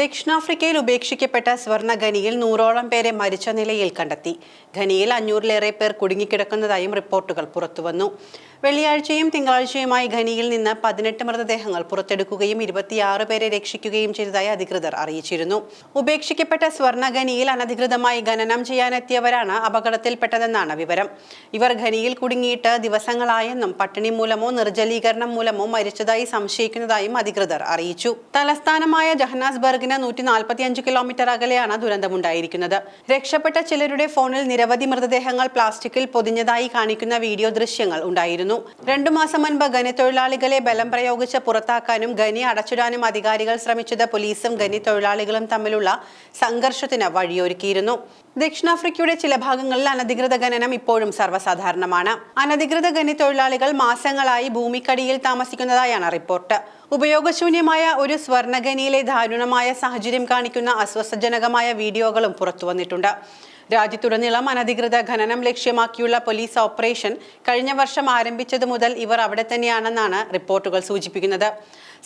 ദക്ഷിണാഫ്രിക്കയിൽ ഉപേക്ഷിക്കപ്പെട്ട സ്വർണ ഖനിയിൽ നൂറോളം പേരെ മരിച്ച നിലയിൽ കണ്ടെത്തി. ഖനിയിൽ അഞ്ഞൂറിലേറെ പേർ കുടുങ്ങിക്കിടക്കുന്നതായും റിപ്പോർട്ടുകൾ പുറത്തുവന്നു. വെള്ളിയാഴ്ചയും തിങ്കളാഴ്ചയുമായി ഖനിയിൽ നിന്ന് പതിനെട്ട് മൃതദേഹങ്ങൾ പുറത്തെടുക്കുകയും ഇരുപത്തിയാറ് പേരെ രക്ഷിക്കുകയും ചെയ്തതായി അധികൃതർ അറിയിച്ചിരുന്നു. ഉപേക്ഷിക്കപ്പെട്ട സ്വർണ ഖനിയിൽ അനധികൃതമായി ഖനനം ചെയ്യാനെത്തിയവരാണ് അപകടത്തിൽപ്പെട്ടതെന്നാണ് വിവരം. ഇവർ ഖനിയിൽ കുടുങ്ങിയിട്ട് ദിവസങ്ങളായെന്നും പട്ടിണി മൂലമോ നിർജലീകരണം മൂലമോ മരിച്ചതായി സംശയിക്കുന്നതായും അധികൃതർ അറിയിച്ചു. തലസ്ഥാനമായ ജഹനാസ്ബർഗിന് നൂറ്റി നാൽപ്പത്തി അഞ്ച് കിലോമീറ്റർ അകലെയാണ് ദുരന്തമുണ്ടായിരിക്കുന്നത്. രക്ഷപ്പെട്ട ചിലരുടെ ഫോണിൽ നിരവധി മൃതദേഹങ്ങൾ പ്ലാസ്റ്റിക്കിൽ പൊതിഞ്ഞതായി കാണിക്കുന്ന വീഡിയോ ദൃശ്യങ്ങൾ ഉണ്ടായിരുന്നു. രണ്ടു മാസം മുൻപ് ഖനി തൊഴിലാളികളെ ബലം പ്രയോഗിച്ച് പുറത്താക്കാനും ഖനി അടച്ചിടാനും അധികാരികൾ ശ്രമിച്ചത് പോലീസും ഖനി തൊഴിലാളികളും തമ്മിലുള്ള സംഘർഷത്തിന് വഴിയൊരുക്കിയിരുന്നു. ദക്ഷിണാഫ്രിക്കയുടെ ചില ഭാഗങ്ങളിൽ അനധികൃത ഖനനം ഇപ്പോഴും സർവസാധാരണമാണ്. അനധികൃത ഖനി തൊഴിലാളികൾ മാസങ്ങളായി ഭൂമിക്കടിയിൽ താമസിക്കുന്നതായാണ് റിപ്പോർട്ട്. ഉപയോഗശൂന്യമായ ഒരു സ്വർണഖനിയിലെ ദാരുണമായ സാഹചര്യം കാണിക്കുന്ന അസ്വസ്ഥജനകമായ വീഡിയോകളും പുറത്തു വന്നിട്ടുണ്ട്. രാജ്യത്തുടനീളം അനധികൃത ഖനനം ലക്ഷ്യമാക്കിയുള്ള പോലീസ് ഓപ്പറേഷൻ കഴിഞ്ഞ വർഷം ആരംഭിച്ചതു മുതൽ ഇവർ അവിടെ തന്നെയാണെന്നാണ് റിപ്പോർട്ടുകൾ സൂചിപ്പിക്കുന്നത്.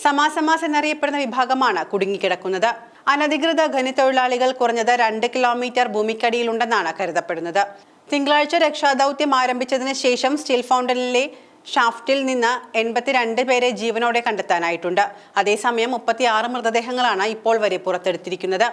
സമാസമാസ് എന്നറിയപ്പെടുന്ന വിഭാഗമാണ് കുടുങ്ങിക്കിടക്കുന്നത്. അനധികൃത ഖനി തൊഴിലാളികൾ കുറഞ്ഞത് രണ്ട് കിലോമീറ്റർ ഭൂമിക്കടിയിലുണ്ടെന്നാണ് കരുതപ്പെടുന്നത്. തിങ്കളാഴ്ച രക്ഷാദൗത്യം ആരംഭിച്ചതിന് ശേഷം സ്റ്റീൽ ഫൗണ്ടനിലെ ഷാഫ്റ്റിൽ നിന്ന് എൺപത്തിരണ്ട് പേരെ ജീവനോടെ കണ്ടെത്താനായിട്ടുണ്ട്. അതേസമയം മുപ്പത്തിയാറ് മൃതദേഹങ്ങളാണ് ഇപ്പോൾ വരെ പുറത്തെടുത്തിരിക്കുന്നത്.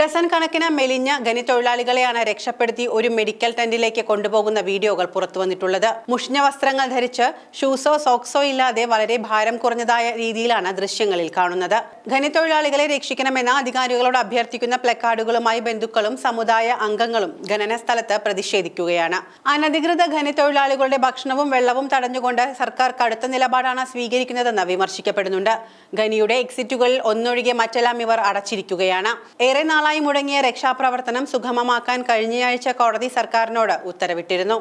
ഡസൻ കണക്കിന് മെലിഞ്ഞ ഖനി തൊഴിലാളികളെയാണ് രക്ഷപ്പെടുത്തി ഒരു മെഡിക്കൽ ടെന്റിലേക്ക് കൊണ്ടുപോകുന്ന വീഡിയോകൾ പുറത്തു വന്നിട്ടുള്ളത്. മുഷിഞ്ഞ വസ്ത്രങ്ങൾ ധരിച്ച് ഷൂസോ സോക്സോ ഇല്ലാതെ വളരെ ഭാരം കുറഞ്ഞതായ രീതിയിലാണ് ദൃശ്യങ്ങളിൽ കാണുന്നത്. ഖനി രക്ഷിക്കണമെന്ന രക്ഷിക്കണമെന്ന് അധികാരികളോട് അഭ്യർത്ഥിക്കുന്ന പ്ലക്കാർഡുകളുമായി ബന്ധുക്കളും സമുദായ അംഗങ്ങളും ഖനന സ്ഥലത്ത് പ്രതിഷേധിക്കുകയാണ്. അനധികൃത ഖനിത്തൊഴിലാളികളുടെ ഭക്ഷണവും വെള്ളവും തടഞ്ഞുകൊണ്ട് സർക്കാർ കടുത്ത നിലപാടാണ് സ്വീകരിക്കുന്നതെന്ന് വിമർശിക്കപ്പെടുന്നുണ്ട്. ഖനിയുടെ എക്സിറ്റുകളിൽ ഒന്നൊഴികെ മറ്റെല്ലാം ഇവർ അടച്ചിരിക്കുകയാണ്. ഏറെ നാളായി മുടങ്ങിയ രക്ഷാപ്രവർത്തനം സുഗമമാക്കാൻ കഴിഞ്ഞയാഴ്ച കോടതി സർക്കാരിനോട് ഉത്തരവിട്ടിരുന്നു.